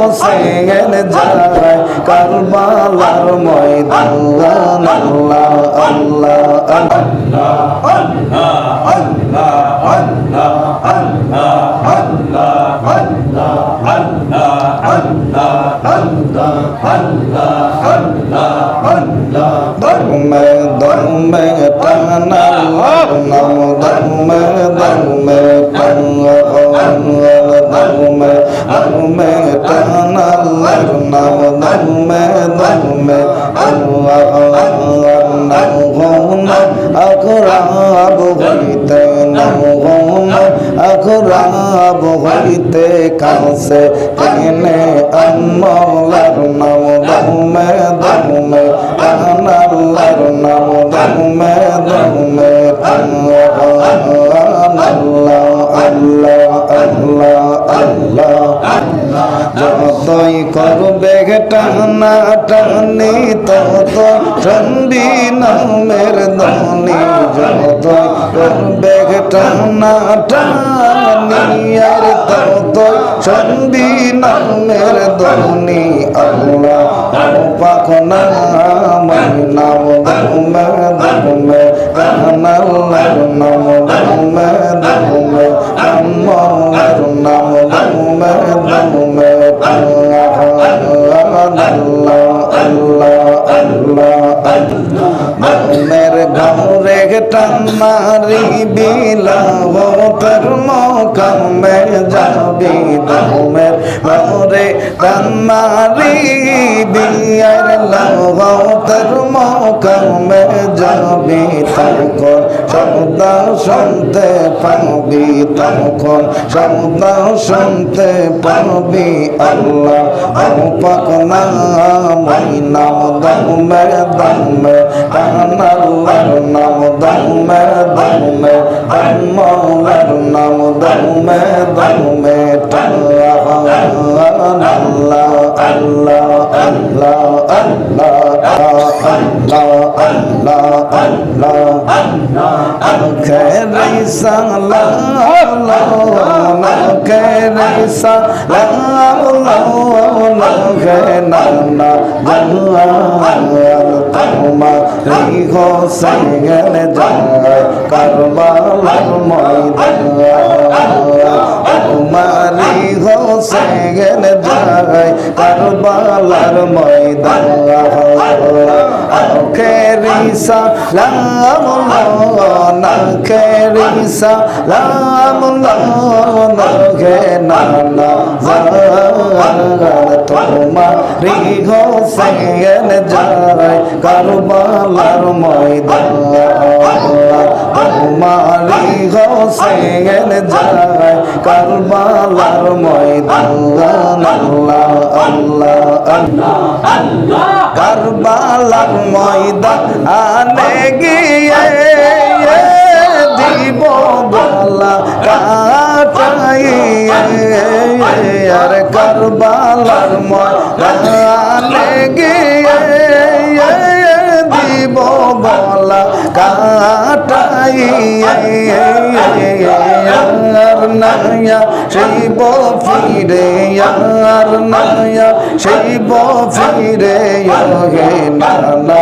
হোসেন যায় কারবালার ময়দান। আল্লাহ আল্লাহ আল্লাহ দমে দমে টানা নাম দমে কাছে তেনে আম্মালার নাম, দমে দমে আনাল্লার নাম, দমে দমে আল্লাহ আল্লাহ আল্লাহ আল্লাহ যতই করবে টানা টানি তত সন্ধি নামের ধনি যতই করবে টানা টানি আর তত সন্ধি নামের ধনি আল্লাহ পাক নাম নাম দমে কানাল্লার নাম টানারি বিয়ার লাহ তোর মকামে যাবি তখন। শব্দ শুনতে পাবি তখন। শব্দ শুনতে পাবি আল্লাহ। পাক নাম নাম দমে। দমে আনাল্লাহর নাম দমে। দমে আম্মালার নাম দমে দমে। আল্লাহ। আল্লাহ আল্লাহ আল্লাহ আল্লাহ আল্লাহ আল্লাহ খেরি সালাম খেরি সালাম গে তোমারি হোসেন যায় কারবালার ময়দান তোমারি হোসেন যায়, কারবালার ময়দান খেরিসা লাম না খেরিসা লাম গে নানা তোমারি হোসেন যায় কারবালার ময়দান তোমারি হোসেন যায় কারবালার ময়দান। আল্লাহ আল্লাহ আল্লাহ। কারবালার ময়দান আনে গিয়ে দিব গলা কাটাইয়ে। আর কারবালার ময়দানে গলা কাটাইয়ে আর নায়া শিব ফিরে আর নায়া শিব ফিরে হে নানা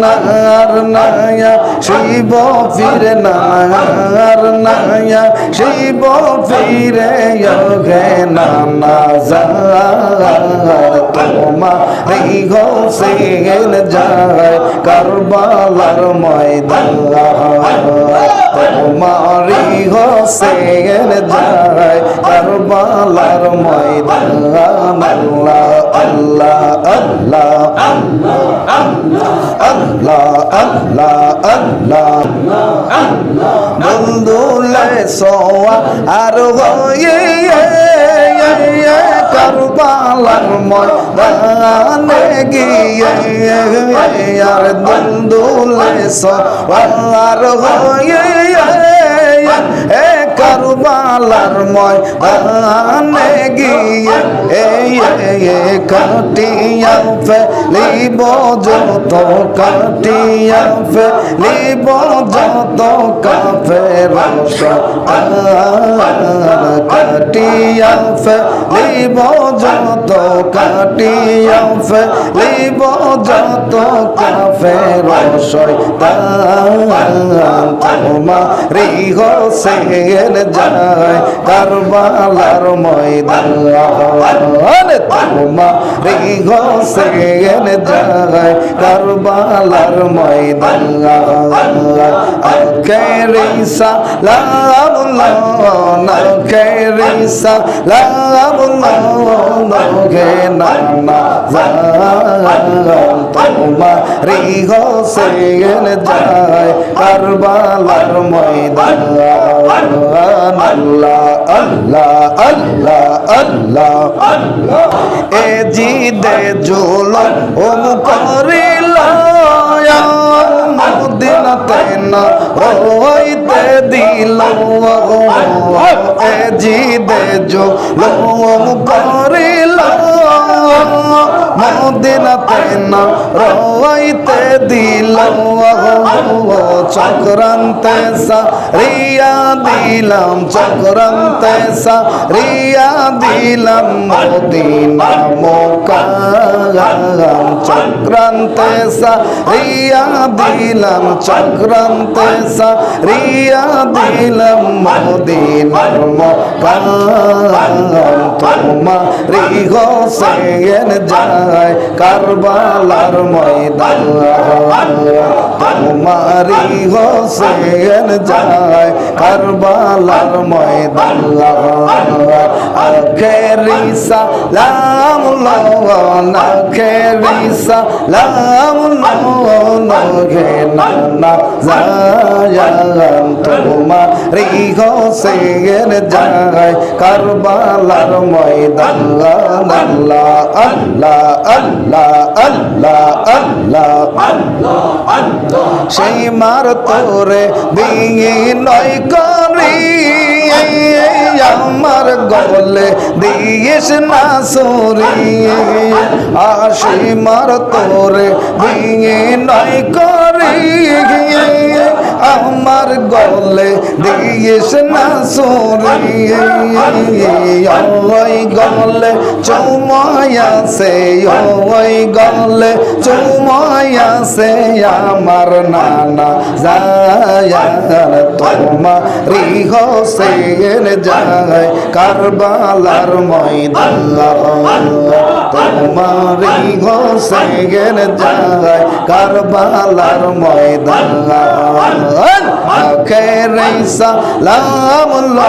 নার নায়া শিব ফিরে নার নায়া শিব ফিরে হে নানা যার তোমার হোসেন যায় কারবালার ময়দান। তোমারি হোসেন যায় কারবালার ময়দান। আল্লাহ আল্লাহ আল্লাহ আল্লাহ আল্লাহ আল্লাহ বন্ধুলে সোয়া আর কারবালার ময়দানে গিয়ে আর দুলে সোয়ার হয়ে এ কারবালার ময়দানে গিয়ে এ কাটিয়া ফেলিব, যত কাটিয়া ফেলিব, যত কাফের কাটিয়া ফেলিব, যত কাটিয়া ফেলিব, যত কাফের তোমারি হোসেন যায় কারবালার ময়দান তোমারি যায় কারবালার ময়দান আখেরি সালাম আখেরি সালাম গে নানা তোমারি হোসেন যায় কারবালার ময়দান আল্লাহ আল্লাহ আল্লাহ আল্লাহ এ জিদে জুল ওম করিল মদিনাতে না হইতে দিল এ জিদে জুল ওম করিল মদিনাতে না রইতে দিল চক্রান্তে রিয়া দিলাম, চক্রান্তে রিয়া দিলাম, মদিনা মোকাম চক্রান্তে রিয়া দিলাম, চক্রান্তে রিয়া দিলাম মদিনার মোকাম তোমারি হোসেন যায় কারবালার ময়দান। হোসেন যায় কারবালার ময়দান। আখেরি সালাম লওয়ান আখেরি সালাম লওয়ান গে নানা জায়ান তোমারি হোসেন যায় কারবালার ময়দান আল্লাহ আল্লাহ আল্লাহ আল্লাহ আল্লাহ সেই মার তোরে বিনয় করি আমার গলে দিয়েস না সরি। আসি মার তোরে বিনয় করি। আমার গলে দিয়েস না সরি। ওই গলে চৌমায়া সে ওই গলে চৌমায়া সে আমার নানা জায়ার তোমারি হোসেন যায় কারবালার ময়দান তোমারি হোসেন যায় কারবালার ময়দান আখেরি সালাম না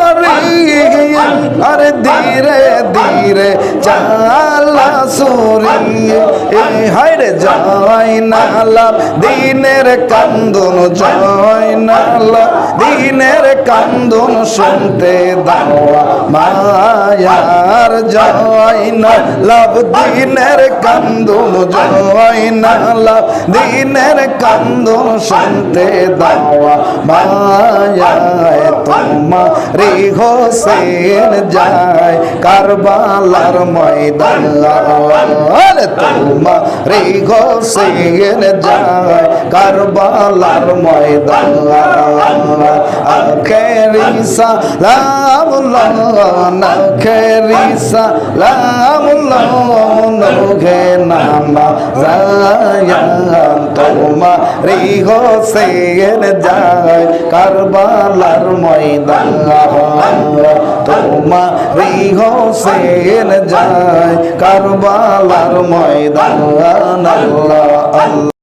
আরে ধীরে ধীরে চালা সুরি। হাইরে জয় নালা, দিনের কান্দন জয় নালা, দিনের কান্দন শুনতে দাওয়া, মায়ার জয় না লাভ দিনের কান্দন জয় না লাভ দিনের কান্দন শুনতে দাওয়া, মায়ায় তোমা রে হোসেন যায় কারবালার ময়দান তোমা রে হোসেন যায় কারবালার ময়দান আখেরি সালাম আখেরি সালাম নোঘে নামা জায়ান তোমার হোসেন যায় কারবালার ময়দান তোমার হোসেন যায় কারবালার ময়দান আল্লাহ আল্লাহ।